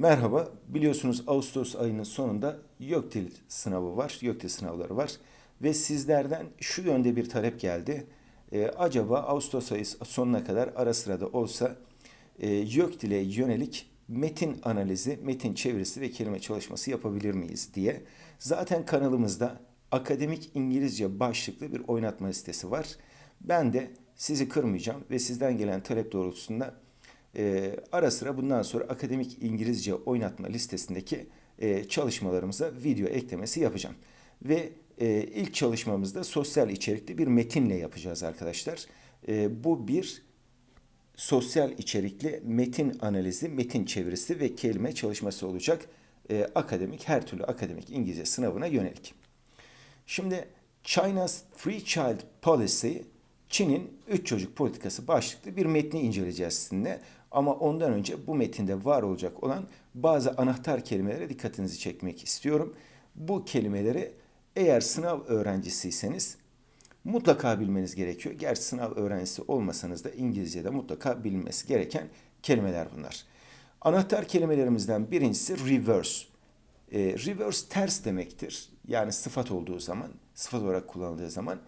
Merhaba. Biliyorsunuz Ağustos ayının sonunda YÖKDİL sınavı var. YÖKDİL sınavları var. Ve sizlerden şu yönde bir talep geldi. Ee, acaba Ağustos ayı sonuna kadar ara sırada olsa e, YÖKDİL'e yönelik metin analizi, metin çevirisi ve kelime çalışması yapabilir miyiz diye. Zaten kanalımızda akademik İngilizce başlıklı bir oynatma listesi var. Ben de sizi kırmayacağım ve sizden gelen talep doğrultusunda e, ara sıra bundan sonra akademik İngilizce oynatma listesindeki e, çalışmalarımıza video eklemesi yapacağım. Ve e, ilk çalışmamızda sosyal içerikli bir metinle yapacağız arkadaşlar. E, bu bir sosyal içerikli metin analizi, metin çevirisi ve kelime çalışması olacak. E, akademik, her türlü akademik İngilizce sınavına yönelik. Şimdi China's Free Child Policy, Çin'in üç çocuk politikası başlıklı bir metni inceleyeceğiz sizinle. Ama ondan önce bu metinde var olacak olan bazı anahtar kelimelere dikkatinizi çekmek istiyorum. Bu kelimeleri eğer sınav öğrencisiyseniz mutlaka bilmeniz gerekiyor. Gerçi sınav öğrencisi olmasanız da İngilizce'de mutlaka bilinmesi gereken kelimeler bunlar. Anahtar kelimelerimizden birincisi reverse. E, reverse ters demektir. Yani sıfat olduğu zaman, sıfat olarak kullanıldığı zaman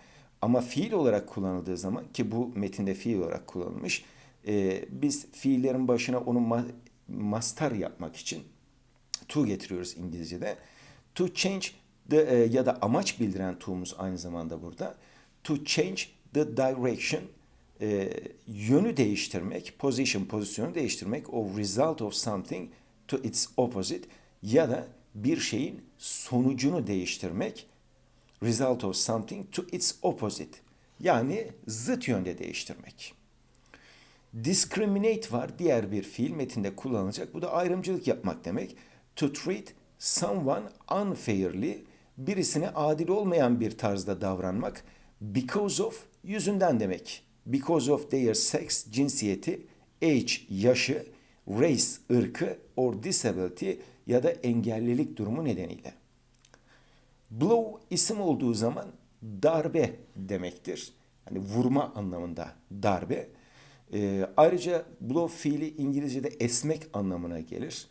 ama fiil olarak kullanıldığı zaman ki bu metinde fiil olarak kullanılmış e, biz fiillerin başına onu ma mastar yapmak için to getiriyoruz İngilizce'de. To change the e, ya da amaç bildiren to'muz aynı zamanda burada. To change the direction e, yönü değiştirmek, position pozisyonu değiştirmek, o result of something to its opposite ya da bir şeyin sonucunu değiştirmek, result of something to its opposite. Yani zıt yönde değiştirmek. Discriminate var diğer bir fiil metinde kullanılacak. Bu da ayrımcılık yapmak demek. To treat someone unfairly birisine adil olmayan bir tarzda davranmak. Because of yüzünden demek. Because of their sex cinsiyeti, age yaşı, race ırkı or disability ya da engellilik durumu nedeniyle. Blow isim olduğu zaman darbe demektir. Hani vurma anlamında darbe. E, ayrıca blow fiili İngilizce'de esmek anlamına gelir.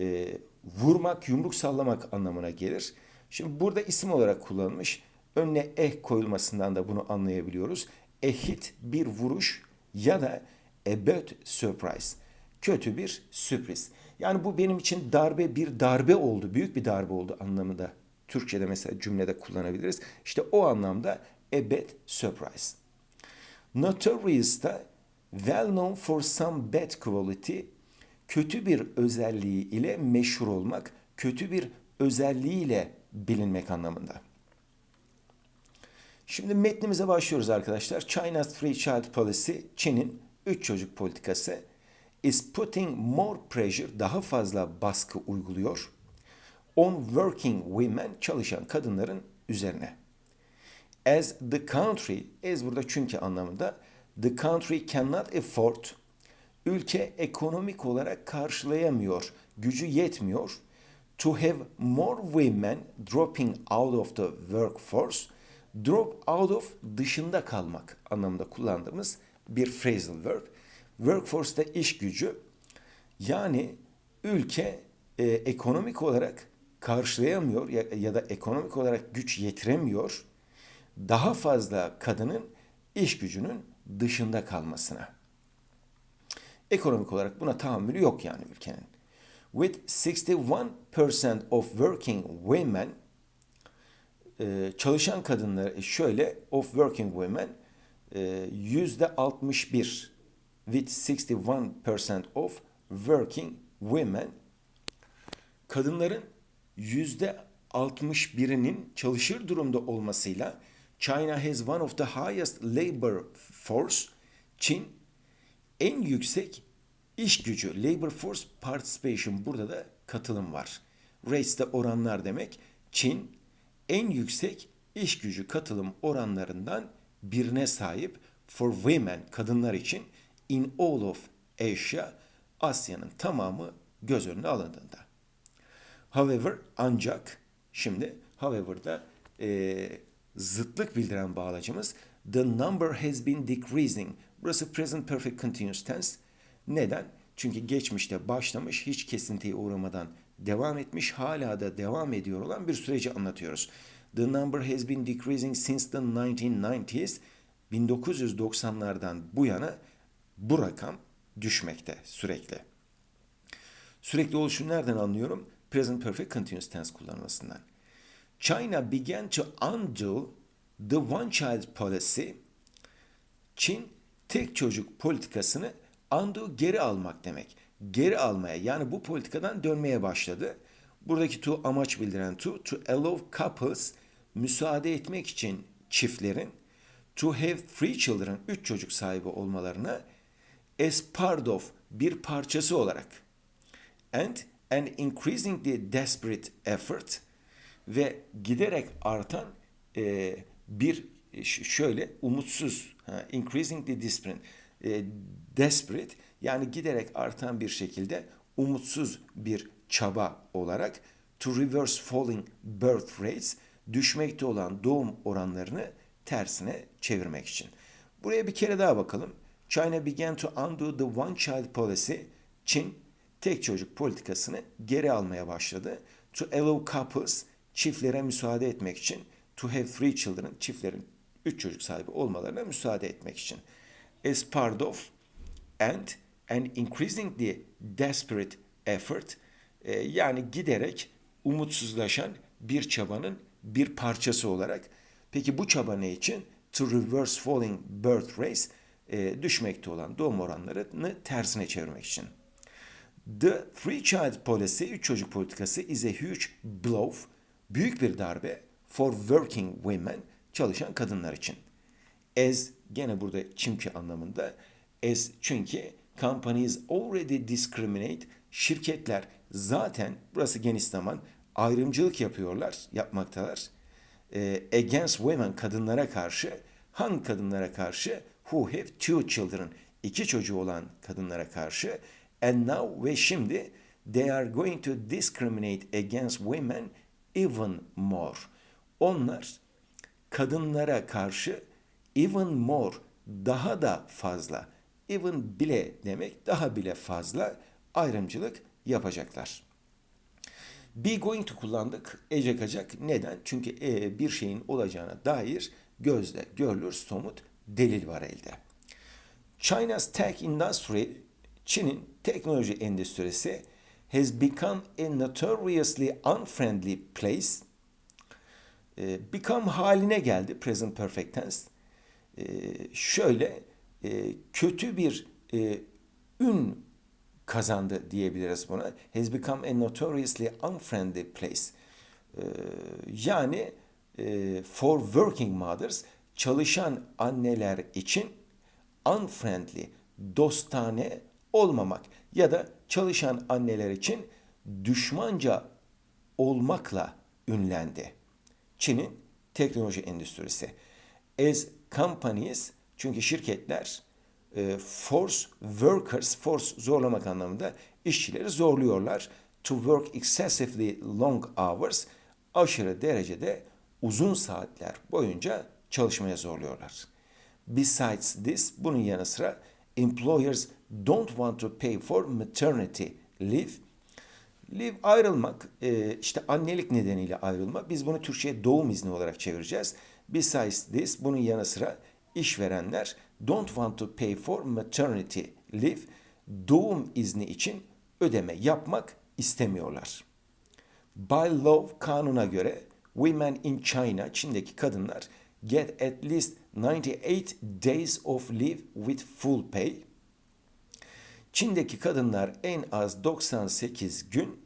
E, vurmak, yumruk sallamak anlamına gelir. Şimdi burada isim olarak kullanılmış. Önüne eh koyulmasından da bunu anlayabiliyoruz. A hit bir vuruş ya da a bad surprise. Kötü bir sürpriz. Yani bu benim için darbe bir darbe oldu, büyük bir darbe oldu anlamında. Türkçe'de mesela cümlede kullanabiliriz. İşte o anlamda a bad surprise. Notorious da well known for some bad quality, kötü bir özelliği ile meşhur olmak, kötü bir özelliğiyle bilinmek anlamında. Şimdi metnimize başlıyoruz arkadaşlar. China's Free Child Policy, Çin'in üç çocuk politikası is putting more pressure, daha fazla baskı uyguluyor on working women, çalışan kadınların üzerine. As the country, as burada çünkü anlamında The country cannot afford. Ülke ekonomik olarak karşılayamıyor, gücü yetmiyor. To have more women dropping out of the workforce. Drop out of dışında kalmak anlamında kullandığımız bir phrasal verb. Workforce'da iş gücü. Yani ülke e, ekonomik olarak karşılayamıyor ya, ya da ekonomik olarak güç yetiremiyor. Daha fazla kadının iş gücünün dışında kalmasına. Ekonomik olarak buna tahammülü yok yani ülkenin. With 61% of working women e, çalışan kadınlar e, şöyle of working women e, yüzde 61 with 61% of working women kadınların yüzde 61'inin çalışır durumda olmasıyla China has one of the highest labor force. Çin en yüksek iş gücü, labor force participation burada da katılım var. Race'de oranlar demek. Çin en yüksek iş gücü katılım oranlarından birine sahip for women kadınlar için in all of Asia Asya'nın tamamı göz önüne alındığında. However ancak şimdi however'da e, zıtlık bildiren bağlacımız the number has been decreasing. Burası present perfect continuous tense. Neden? Çünkü geçmişte başlamış, hiç kesintiye uğramadan devam etmiş, hala da devam ediyor olan bir süreci anlatıyoruz. The number has been decreasing since the 1990s. 1990'lardan bu yana bu rakam düşmekte sürekli. Sürekli oluşu nereden anlıyorum? Present Perfect Continuous Tense kullanmasından. China began to undo the one child policy. Çin tek çocuk politikasını undo geri almak demek. Geri almaya yani bu politikadan dönmeye başladı. Buradaki to amaç bildiren to, to allow couples müsaade etmek için çiftlerin to have three children, üç çocuk sahibi olmalarına as part of bir parçası olarak and an increasingly desperate effort ve giderek artan e, bir ş- şöyle umutsuz ha, increasingly desperate, e, desperate yani giderek artan bir şekilde umutsuz bir çaba olarak to reverse falling birth rates düşmekte olan doğum oranlarını tersine çevirmek için. Buraya bir kere daha bakalım. China began to undo the one child policy. Çin tek çocuk politikasını geri almaya başladı. To allow couples çiftlere müsaade etmek için to have three children çiftlerin üç çocuk sahibi olmalarına müsaade etmek için. As part of and an increasingly desperate effort e, yani giderek umutsuzlaşan bir çabanın bir parçası olarak. Peki bu çaba ne için? To reverse falling birth rates e, düşmekte olan doğum oranlarını tersine çevirmek için. The three child policy, üç çocuk politikası is a huge blow, büyük bir darbe for working women, çalışan kadınlar için. As, gene burada çünkü anlamında, as çünkü companies already discriminate, şirketler zaten, burası geniş zaman, ayrımcılık yapıyorlar, yapmaktalar. E, against women, kadınlara karşı, hangi kadınlara karşı? Who have two children, iki çocuğu olan kadınlara karşı. And now ve şimdi they are going to discriminate against women even more. Onlar kadınlara karşı even more daha da fazla even bile demek daha bile fazla ayrımcılık yapacaklar. Be going to kullandık. Ece kacak. Neden? Çünkü e, bir şeyin olacağına dair gözle görülür somut delil var elde. China's tech industry, Çin'in teknoloji endüstrisi has become a notoriously unfriendly place. E, become haline geldi present perfect tense. E, şöyle e, kötü bir e, ün kazandı diyebiliriz buna. Has become a notoriously unfriendly place. E, yani e, for working mothers çalışan anneler için unfriendly, dostane olmamak ya da çalışan anneler için düşmanca olmakla ünlendi. Çin'in teknoloji endüstrisi. As companies çünkü şirketler e, force workers, force zorlamak anlamında işçileri zorluyorlar. To work excessively long hours, aşırı derecede uzun saatler boyunca çalışmaya zorluyorlar. Besides this, bunun yanı sıra employers don't want to pay for maternity leave. Leave ayrılmak, e, işte annelik nedeniyle ayrılma. Biz bunu Türkçe'ye doğum izni olarak çevireceğiz. Besides this, bunun yanı sıra işverenler don't want to pay for maternity leave, doğum izni için ödeme yapmak istemiyorlar. By law, kanuna göre women in China, Çin'deki kadınlar get at least 98 days of leave with full pay. Çin'deki kadınlar en az 98 gün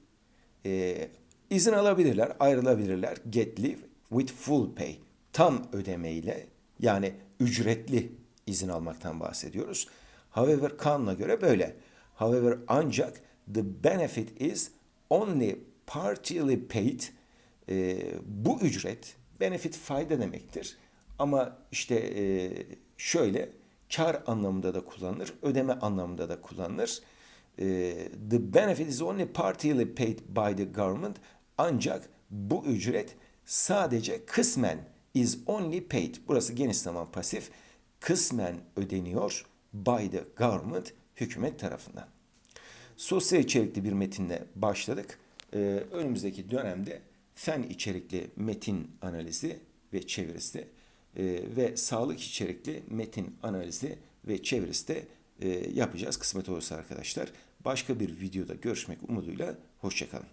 e, izin alabilirler, ayrılabilirler. Get leave with full pay. Tam ödemeyle yani ücretli izin almaktan bahsediyoruz. However kanuna göre böyle. However ancak the benefit is only partially paid. E, bu ücret benefit fayda demektir. Ama işte e, şöyle kar anlamında da kullanılır, ödeme anlamında da kullanılır. E, the benefit is only partially paid by the government. Ancak bu ücret sadece kısmen is only paid. Burası geniş zaman pasif. Kısmen ödeniyor by the government hükümet tarafından. Sosyal içerikli bir metinle başladık. Ee, önümüzdeki dönemde fen içerikli metin analizi ve çevirisi e, ve sağlık içerikli metin analizi ve çevirisi de e, yapacağız kısmet olursa arkadaşlar. Başka bir videoda görüşmek umuduyla hoşçakalın.